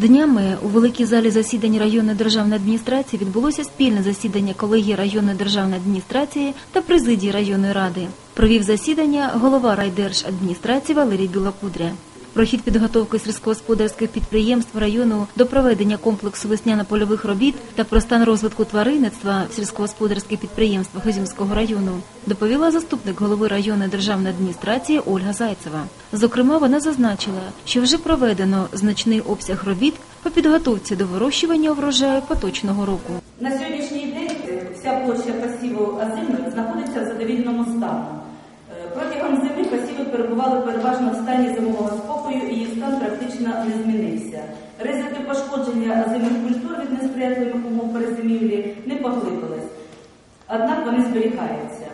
Днями у великій залі засідань районної державної адміністрації відбулося спільне засідання колегії районної державної адміністрації та президії районної ради. Провів засідання голова райдержадміністрації Валерій Білокудря. Про хід підготовки сільськогосподарських підприємств району до проведення комплексу весняно-польових робіт та про стан розвитку тваринництва в сільськогосподарських підприємствах Ізюмського району доповіла заступник голови районної державної адміністрації Ольга Зайцева. Зокрема, вона зазначила, що вже проведено значний обсяг робіт по підготовці до вирощування врожаю поточного року. На сьогоднішній день вся площа пасіву озимих знаходиться в задовільному стану. Е, Протягом перебували переважно в стані зимового спокою і їх стан практично не змінився. Ризики пошкодження озимих культур від несприятливих умов перезимівлі не поглибились, однак вони зберігаються.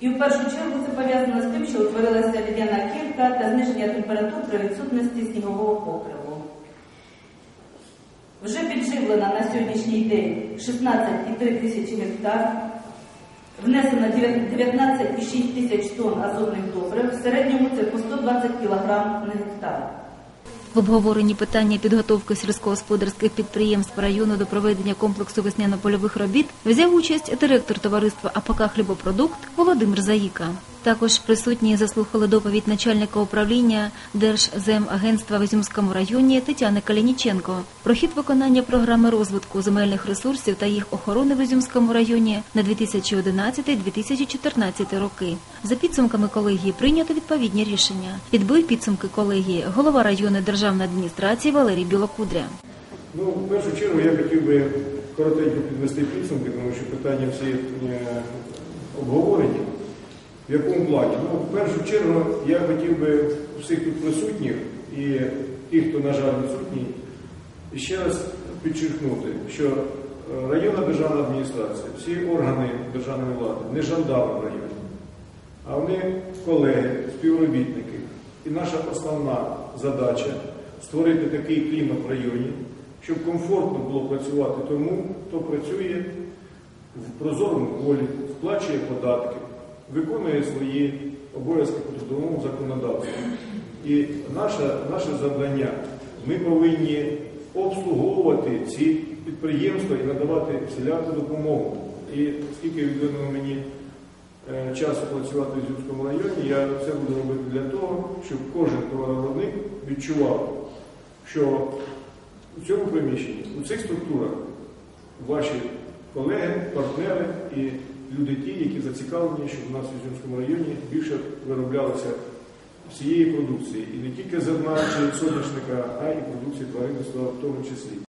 І в першу чергу це пов'язано з тим, що утворилася лідяна кірка та зниження температур при відсутності снігового покриву. Вже підживлено на сьогоднішній день 16,3 тисячі гектар, внесено 19,6 тисяч тонн азотних добрив, в середньому це по 120 кг на гектар. В обговоренні питання підготовки сільськогосподарських підприємств району до проведення комплексу весняно-польових робіт взяв участь директор товариства АПК «Хлібопродукт» Володимир Заїка. Також присутні заслухали доповідь начальника управління Держземагентства в Ізюмському районі Тетяни Калініченко про хід виконання програми розвитку земельних ресурсів та їх охорони в Ізюмському районі на 2011-2014 роки. За підсумками колегії прийнято відповідні рішення. Підбив підсумки колегії голова районної державної адміністрації Валерій Білокудря. Ну, в першу чергу я хотів би коротенько підвести підсумки, тому що питання всі е, обговорені. В якому плані? Ну, в першу чергу я хотів би всіх тут присутніх і тих, хто, на жаль, відсутній, ще раз підчеркнути, що е, районна державна адміністрація, всі органи державної влади не жандарми в районі, а вони колеги, співробітники. І наша основна задача створити такий клімат в районі, щоб комфортно було працювати тому, хто працює в прозорому полі, сплачує податки, виконує свої обов'язки по трудовому законодавству. І наше, наше завдання ми повинні обслуговувати ці підприємства і надавати всіляку допомогу. І скільки відведено мені е, часу працювати в Зюмському районі, я все буду робити для того, щоб кожен товаровиробник відчував, що у цьому приміщенні, у цих структурах ваші колеги, партнери і люди ті, які зацікавлені, щоб у нас в Ізюмському районі більше вироблялося всієї продукції. І не тільки зерна чи соняшника, а й продукції тваринництва в тому числі.